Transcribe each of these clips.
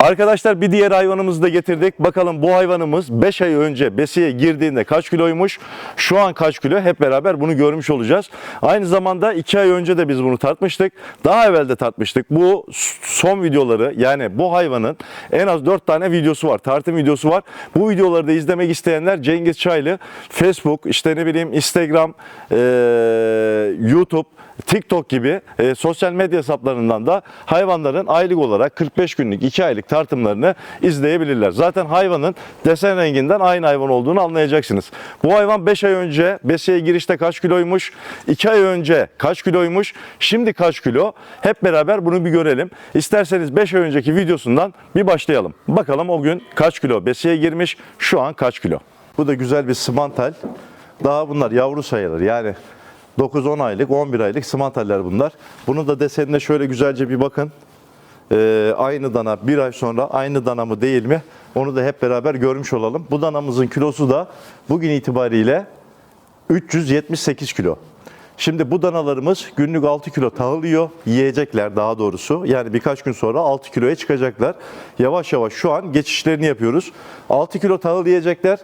Arkadaşlar bir diğer hayvanımızı da getirdik. Bakalım bu hayvanımız 5 ay önce besiye girdiğinde kaç kiloymuş? Şu an kaç kilo? Hep beraber bunu görmüş olacağız. Aynı zamanda 2 ay önce de biz bunu tartmıştık. Daha evvel de tartmıştık. Bu son videoları yani bu hayvanın en az 4 tane videosu var. Tartım videosu var. Bu videoları da izlemek isteyenler Cengiz Çaylı Facebook, işte ne bileyim Instagram, eee, YouTube, TikTok gibi e, sosyal medya hesaplarından da hayvanların aylık olarak 45 günlük 2 aylık tartımlarını izleyebilirler. Zaten hayvanın desen renginden aynı hayvan olduğunu anlayacaksınız. Bu hayvan 5 ay önce besiye girişte kaç kiloymuş, 2 ay önce kaç kiloymuş, şimdi kaç kilo hep beraber bunu bir görelim. İsterseniz 5 ay önceki videosundan bir başlayalım. Bakalım o gün kaç kilo besiye girmiş, şu an kaç kilo. Bu da güzel bir simantal. Daha bunlar yavru sayılır yani 9-10 aylık, 11 aylık simantaller bunlar. Bunu da desenine şöyle güzelce bir bakın. Ee, aynı dana bir ay sonra aynı dana mı değil mi? Onu da hep beraber görmüş olalım. Bu danamızın kilosu da bugün itibariyle 378 kilo. Şimdi bu danalarımız günlük 6 kilo tahıl yiyor. Yiyecekler daha doğrusu. Yani birkaç gün sonra 6 kiloya çıkacaklar. Yavaş yavaş şu an geçişlerini yapıyoruz. 6 kilo tahıl yiyecekler.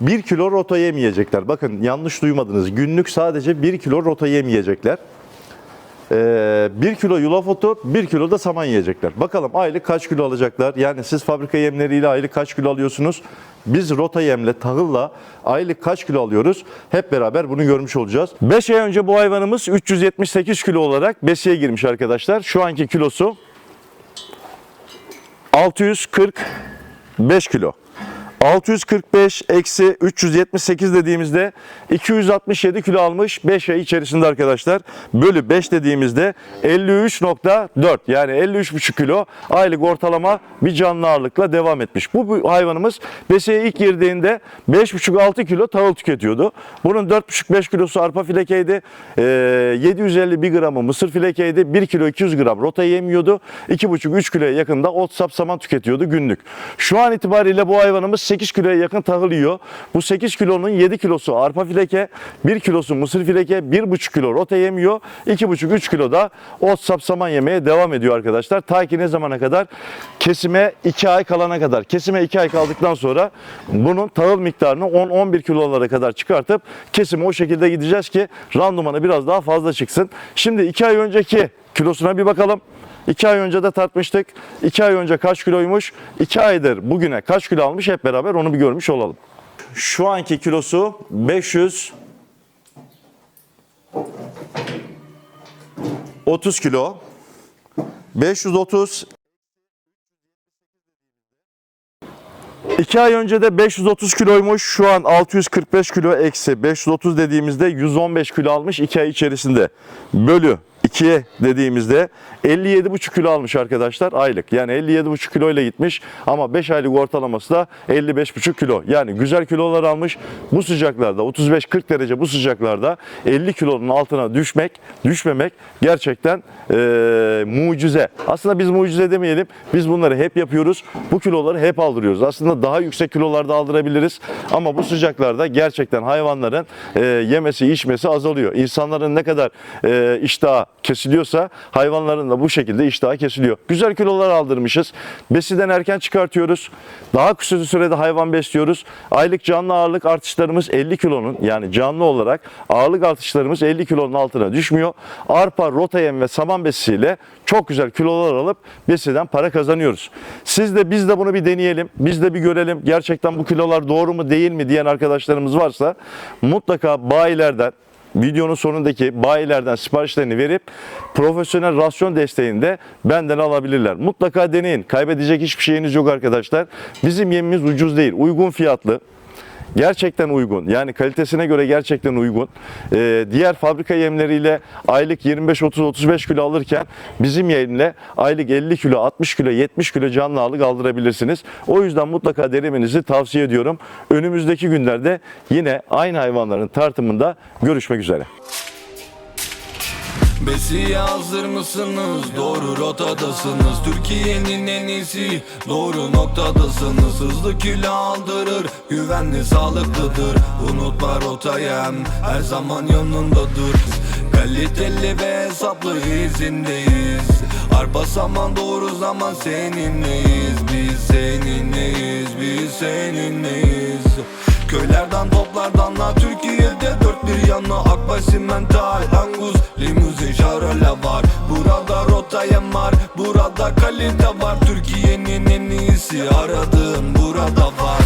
1 kilo rota yemeyecekler. Bakın yanlış duymadınız. Günlük sadece 1 kilo rota yemeyecekler. Ee, 1 kilo yulaf otu, 1 kilo da saman yiyecekler. Bakalım aylık kaç kilo alacaklar? Yani siz fabrika yemleriyle aylık kaç kilo alıyorsunuz? Biz rota yemle, tahılla aylık kaç kilo alıyoruz? Hep beraber bunu görmüş olacağız. 5 ay önce bu hayvanımız 378 kilo olarak besiye girmiş arkadaşlar. Şu anki kilosu 645 kilo. 645 eksi 378 dediğimizde 267 kilo almış 5 ay içerisinde arkadaşlar. Bölü 5 dediğimizde 53.4 yani 53,5 kilo aylık ortalama bir canlı ağırlıkla devam etmiş. Bu, hayvanımız besiye ilk girdiğinde 5,5-6 kilo tahıl tüketiyordu. Bunun 4,5-5 kilosu arpa filekeydi. Ee, 751 gramı mısır filekeydi. 1 kilo 200 gram rota yemiyordu. 2,5-3 kiloya yakında ot sap saman tüketiyordu günlük. Şu an itibariyle bu hayvanımız 8 kiloya yakın tahıl yiyor. Bu 8 kilonun 7 kilosu arpa fileke, 1 kilosu mısır fileke, 1,5 kilo rota yemiyor. 2,5-3 kilo da ot sap saman yemeye devam ediyor arkadaşlar. Ta ki ne zamana kadar? Kesime 2 ay kalana kadar. Kesime 2 ay kaldıktan sonra bunun tahıl miktarını 10-11 kilolara kadar çıkartıp kesime o şekilde gideceğiz ki randımanı biraz daha fazla çıksın. Şimdi 2 ay önceki kilosuna bir bakalım. 2 ay önce de tartmıştık. 2 ay önce kaç kiloymuş? 2 aydır bugüne kaç kilo almış hep beraber onu bir görmüş olalım. Şu anki kilosu 500 30 kilo. 530 2 ay önce de 530 kiloymuş. Şu an 645 kilo eksi 530 dediğimizde 115 kilo almış 2 ay içerisinde. Bölü 2'ye dediğimizde 57,5 kilo almış arkadaşlar aylık. Yani 57,5 kilo ile gitmiş ama 5 aylık ortalaması da 55,5 kilo. Yani güzel kilolar almış. Bu sıcaklarda 35-40 derece bu sıcaklarda 50 kilonun altına düşmek, düşmemek gerçekten eee, mucize. Aslında biz mucize demeyelim. Biz bunları hep yapıyoruz. Bu kiloları hep aldırıyoruz. Aslında daha yüksek kilolarda aldırabiliriz. Ama bu sıcaklarda gerçekten hayvanların eee, yemesi, içmesi azalıyor. İnsanların ne kadar eee iştahı kesiliyorsa hayvanların da bu şekilde iştahı kesiliyor. Güzel kilolar aldırmışız. Besiden erken çıkartıyoruz. Daha kısa sürede hayvan besliyoruz. Aylık canlı ağırlık artışlarımız 50 kilonun yani canlı olarak ağırlık artışlarımız 50 kilonun altına düşmüyor. Arpa, rota yem ve saman besisiyle çok güzel kilolar alıp besiden para kazanıyoruz. Siz de biz de bunu bir deneyelim. Biz de bir görelim. Gerçekten bu kilolar doğru mu değil mi diyen arkadaşlarımız varsa mutlaka bayilerden videonun sonundaki bayilerden siparişlerini verip profesyonel rasyon desteğini de benden alabilirler. Mutlaka deneyin. Kaybedecek hiçbir şeyiniz yok arkadaşlar. Bizim yemimiz ucuz değil. Uygun fiyatlı. Gerçekten uygun. Yani kalitesine göre gerçekten uygun. Ee, diğer fabrika yemleriyle aylık 25-30-35 kilo alırken bizim yemle aylık 50 kilo, 60 kilo, 70 kilo canlı ağırlık aldırabilirsiniz. O yüzden mutlaka denemenizi tavsiye ediyorum. Önümüzdeki günlerde yine aynı hayvanların tartımında görüşmek üzere. Besiye hazır mısınız? Doğru rotadasınız. Türkiye'nin en iyisi. Doğru noktadasınız. Hızlı kilo aldırır. Güvenli sağlıklıdır. Unutma rotayem. Her zaman yanındadır. Kaliteli ve hesaplı izindeyiz. Arpa saman doğru zaman seninleyiz. Biz seninleyiz. Biz seninleyiz. Köylerden toplardanla Türkiye'de bir yanı Akbay simental Angus limuzin şaröle var Burada rota var Burada kalite var. Türkiye'nin en iyisi Aradığın burada var